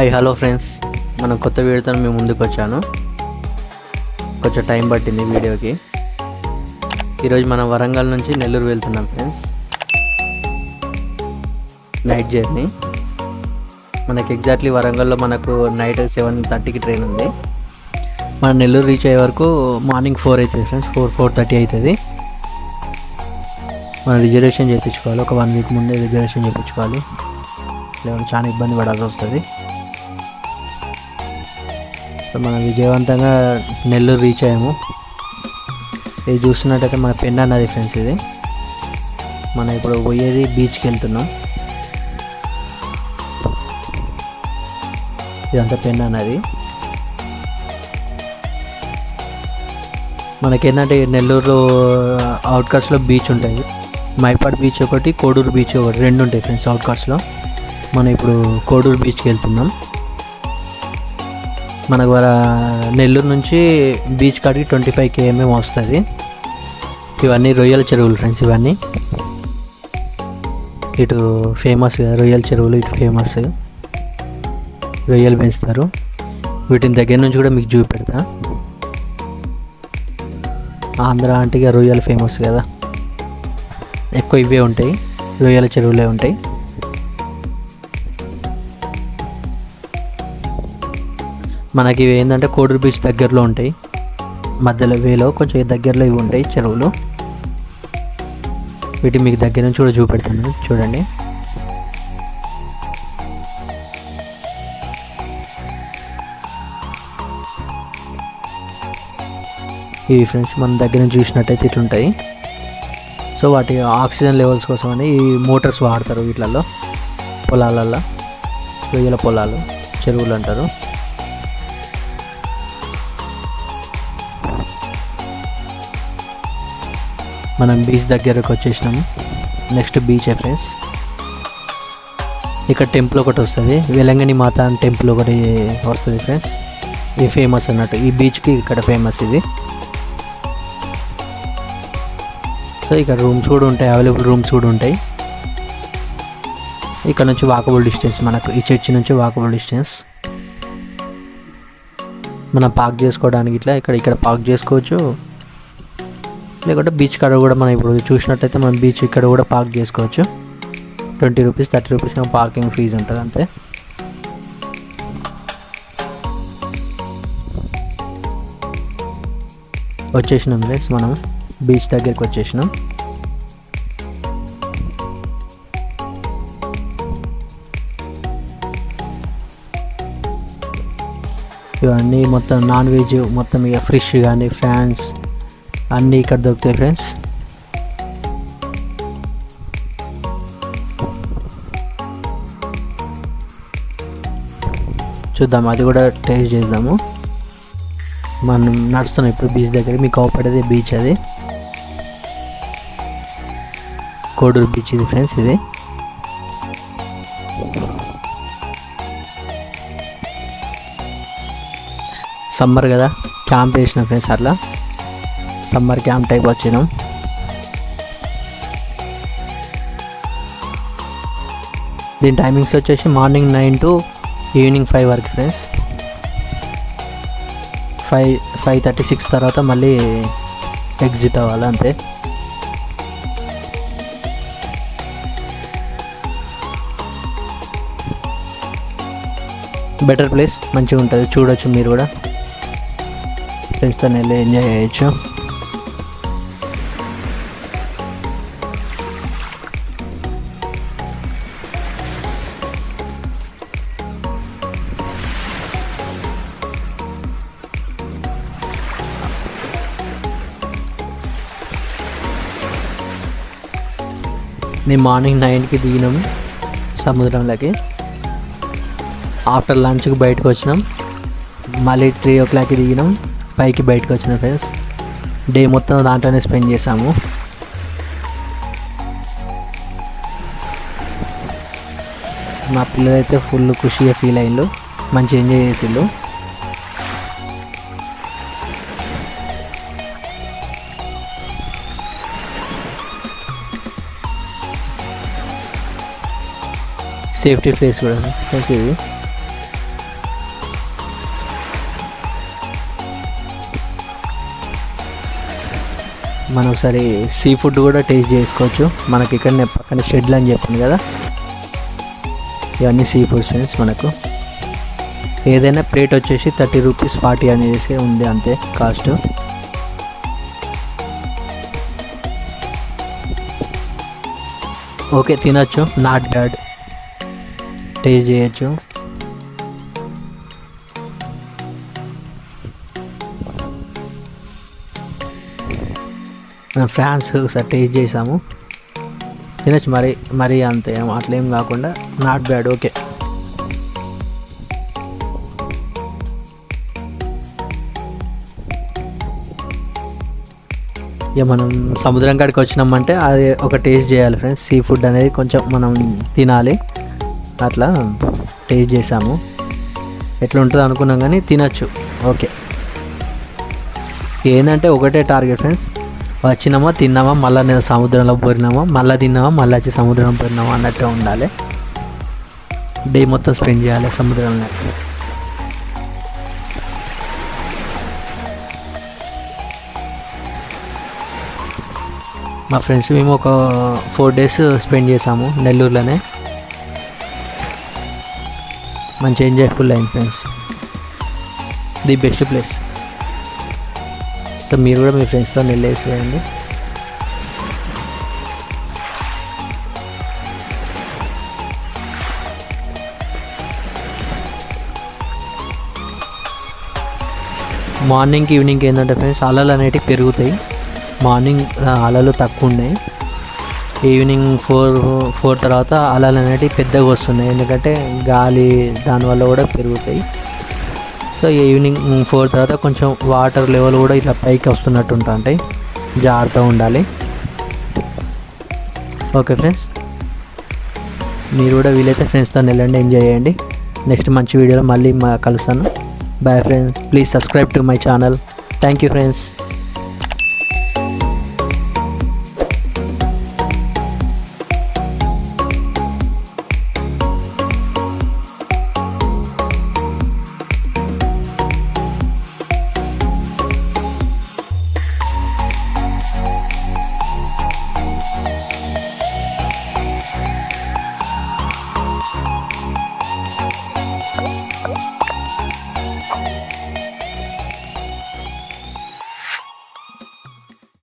Hi hello friends. మనం కొత్త వీడియోతో మేము ముందుకు వచ్చాను. కొంచెం టైం పట్టింది వీడియోకి. ఈరోజు మనం వరంగల్ నుంచి నెల్లూరు వెళ్తున్నాం ఫ్రెండ్స్. నైట్ జర్నీ మనకి ఎగ్జాక్ట్లీ వరంగల్లో మనకు నైట్ సెవెన్ థర్టీకి ట్రైన్ ఉంది. మన నెల్లూరు రీచ్ అయ్యే వరకు మార్నింగ్ ఫోర్ అవుతుంది ఫ్రెండ్స్. ఫోర్ ఫోర్ థర్టీ అవుతుంది. మనం రిజర్వేషన్ చేయించుకోవాలి. ఒక వన్ వీక్ ముందే రిజర్వేషన్ చేయించుకోవాలి. లేదంటే చాలా ఇబ్బంది పడాల్సి వస్తుంది. మనం విజయవంతంగా నెల్లూరు రీచ్ అయ్యాము. ఇది చూస్తున్నట్టయితే మన పెన్ అన్నది ఫ్రెండ్స్ ఇది. మనం ఇప్పుడు పోయేది బీచ్కి వెళ్తున్నాం. ఇదంతా పెన్ అన్నది మనకేంటంటే నెల్లూరులో అవుట్కాస్ట్లో బీచ్ ఉంటుంది మైపాడ్ బీచ్ ఒకటి కోడూరు బీచ్ ఒకటి రెండు ఉంటాయి ఫ్రెండ్స్ అవుట్కాస్ట్లో మనం ఇప్పుడు కోడూరు బీచ్కి వెళ్తున్నాం. మనకు నెల్లూరు నుంచి బీచ్ కాడికి ట్వంటీ ఫైవ్ కేఎంఎం వస్తుంది. ఇవన్నీ రొయ్యల చెరువులు ఫ్రెండ్స్ ఇవన్నీ. ఇటు ఫేమస్ రొయ్యల చెరువులు ఇటు ఫేమస్ రొయ్యలు పెంచుతారు. వీటిని దగ్గర నుంచి కూడా మీకు చూపెడతా. ఆంధ్ర అంటే ఇక రొయ్యలు ఫేమస్ కదా. ఎక్కువ ఇవే ఉంటాయి. రొయ్యల చెరువులే ఉంటాయి. మనకి ఇవి ఏంటంటే కోడూరు బీచ్ దగ్గరలో ఉంటాయి. మధ్యలో వేలో కొంచెం దగ్గరలో ఇవి ఉంటాయి చెరువులు. వీటి మీకు దగ్గర నుంచి కూడా చూపెడతాను. చూడండి. ఇవి ఫ్రెండ్స్ మన దగ్గర నుంచి చూసినట్టయితే ఇట్లుంటాయి. సో వాటి ఆక్సిజన్ లెవెల్స్ కోసం అని ఈ మోటార్స్ వాడతారు వీటిలలో. పొలాలల్లో. రొయ్యల పొలాలు చెరువులు అంటారు. మనం బీచ్ దగ్గరకు వచ్చేసినాము నెక్స్ట్ బీచ్ ఫ్రెండ్స్ ఇక్కడ టెంపుల్ ఒకటి వస్తుంది. వెలంగిని మాత అని టెంపుల్ ఒకటి వస్తుంది ఫ్రెండ్స్ ఇది ఫేమస్ అన్నట్టు. ఈ బీచ్కి ఇక్కడ ఫేమస్ ఇది. సో ఇక్కడ రూమ్స్ కూడా ఉంటాయి. అవైలబుల్ రూమ్స్ కూడా ఉంటాయి. ఇక్కడ నుంచి వాకబుల్ డిస్టెన్స్ మనకు. ఈ చర్చి నుంచి వాకబుల్ డిస్టెన్స్ మనం పార్క్ చేసుకోవడానికి ఇట్లా ఇక్కడ ఇక్కడ పార్క్ చేసుకోవచ్చు. లేకుంటే బీచ్ కాడ కూడా మనం ఇప్పుడు చూసినట్టయితే మనం బీచ్ ఇక్కడ కూడా పార్క్ చేసుకోవచ్చు. Twenty rupees thirty rupees parking fees ఉంటుంది అంతే. వచ్చేసినాం ఫ్రెండ్స్ మనం. బీచ్ దగ్గరికి వచ్చేసినాం. ఇవన్నీ మొత్తం నాన్ వెజ్ మొత్తం ఇక ఫ్రిష్ కానీ ఫ్యాన్స్ అన్నీ ఇక్కడ దొరుకుతాయి ఫ్రెండ్స్. చూద్దాం అది కూడా టేస్ట్ చేద్దాము. మనం నడుస్తున్నాం ఇప్పుడు బీచ్ దగ్గర. మీకు అవపడేది బీచ్ అది. కోడూరు బీచ్ ఇది ఫ్రెండ్స్ ఇది. సమ్మర్ కదా క్యాంప్ వేసిన ఫ్రెండ్స్ అట్లా. సమ్మర్ క్యాంప్ టైప్ వచ్చినాం. దీని టైమింగ్స్ వచ్చేసి morning nine to evening five వరకు friends five five thirty six తర్వాత మళ్ళీ ఎగ్జిట్ అవ్వాలి అంతే. బెటర్ ప్లేస్ మంచిగా ఉంటుంది చూడొచ్చు మీరు కూడా. ఫ్రెండ్స్తో వెళ్ళి ఎంజాయ్ చేయొచ్చు. మేము మార్నింగ్ నైన్కి దిగినాం సముద్రంలోకి ఆఫ్టర్ లంచ్కి బయటకు వచ్చినాం. మళ్ళీ త్రీ ఓ క్లాక్కి దిగినాం. ఫైవ్కి బయటకు వచ్చినాం ఫ్రెండ్స్. డే మొత్తం దాంట్లోనే స్పెండ్ చేసాము. మా పిల్లలైతే ఫుల్ ఖుషిగా ఫీల్ అయ్యిండు మంచి ఎంజాయ్ చేసిండు సేఫ్టీ ప్లేస్ కూడా ఫ్రెండ్స్ ఇది మనం ఒకసారి సీ ఫుడ్ కూడా టేస్ట్ చేసుకోవచ్చు. మనకి ఇక్కడ పక్కన షెడ్లు అని చెప్పాను కదా. ఇవన్నీ సీ ఫుడ్ ఫ్రెండ్స్ మనకు. ఏదైనా ప్లేట్ వచ్చేసి థర్టీ రూపీస్ ఫార్టీ అనేసి ఉంది అంతే కాస్ట్. ఓకే తినచ్చు. Not bad. టేస్ట్ చేయొచ్చు. ఫ్యాన్స్ ఒకసారి టేస్ట్ చేసాము. తినచ్చు మరి మరి అంతే అట్లేం కాకుండా నాట్ బ్యాడ్ ఓకే. ఇక మనం సముద్రం కాడికి వచ్చినామంటే అది ఒక టేస్ట్ చేయాలి ఫ్రెండ్స్. సీ ఫుడ్ అనేది కొంచెం మనం తినాలి. అట్లా టేస్ట్ చేసాము ఎట్లా ఉంటుంది అనుకున్నాం కానీ తినచ్చు. ఓకే. ఏంటంటే ఒకటే టార్గెట్ ఫ్రెండ్స్ వచ్చినామా తిన్నామా మళ్ళీ నేను సముద్రంలో పోరినామా మళ్ళీ తిన్నామా మళ్ళీ వచ్చి సముద్రం పోరినామా అన్నట్టు ఉండాలి. డే మొత్తం స్పెండ్ చేయాలి సముద్రంలో. మా ఫ్రెండ్స్ మేము ఒక ఫోర్ డేస్ స్పెండ్ చేసాము నెల్లూరులోనే. మంచి ఎంజాయ్ఫుల్ అయింది friends. The best place. So మీరు కూడా మీ ఫ్రెండ్స్తో వెళ్ళేసేయండి. మార్నింగ్ ఈవినింగ్ ఏంటంటే ఫ్రెండ్స్ అలలు అనేటివి పెరుగుతాయి. మార్నింగ్ అలలు తక్కువ ఉన్నాయి. ఈవినింగ్ ఫోర్ ఫోర్ తర్వాత అలలు అనేటివి పెద్దగా వస్తున్నాయి. ఎందుకంటే గాలి దానివల్ల కూడా పెరుగుతాయి. సో ఈవినింగ్ ఫోర్ తర్వాత కొంచెం వాటర్ లెవెల్ కూడా ఇట్లా పైకి వస్తున్నట్టు ఉంటాయి జాగ్రత్తగా ఉండాలి. ఓకే ఫ్రెండ్స్ మీరు కూడా వీలైతే ఫ్రెండ్స్తో వెళ్ళండి ఎంజాయ్ చేయండి. నెక్స్ట్ మంచి వీడియోలో మళ్ళీ కలుస్తాను. Bye friends please subscribe to my channel thank you friends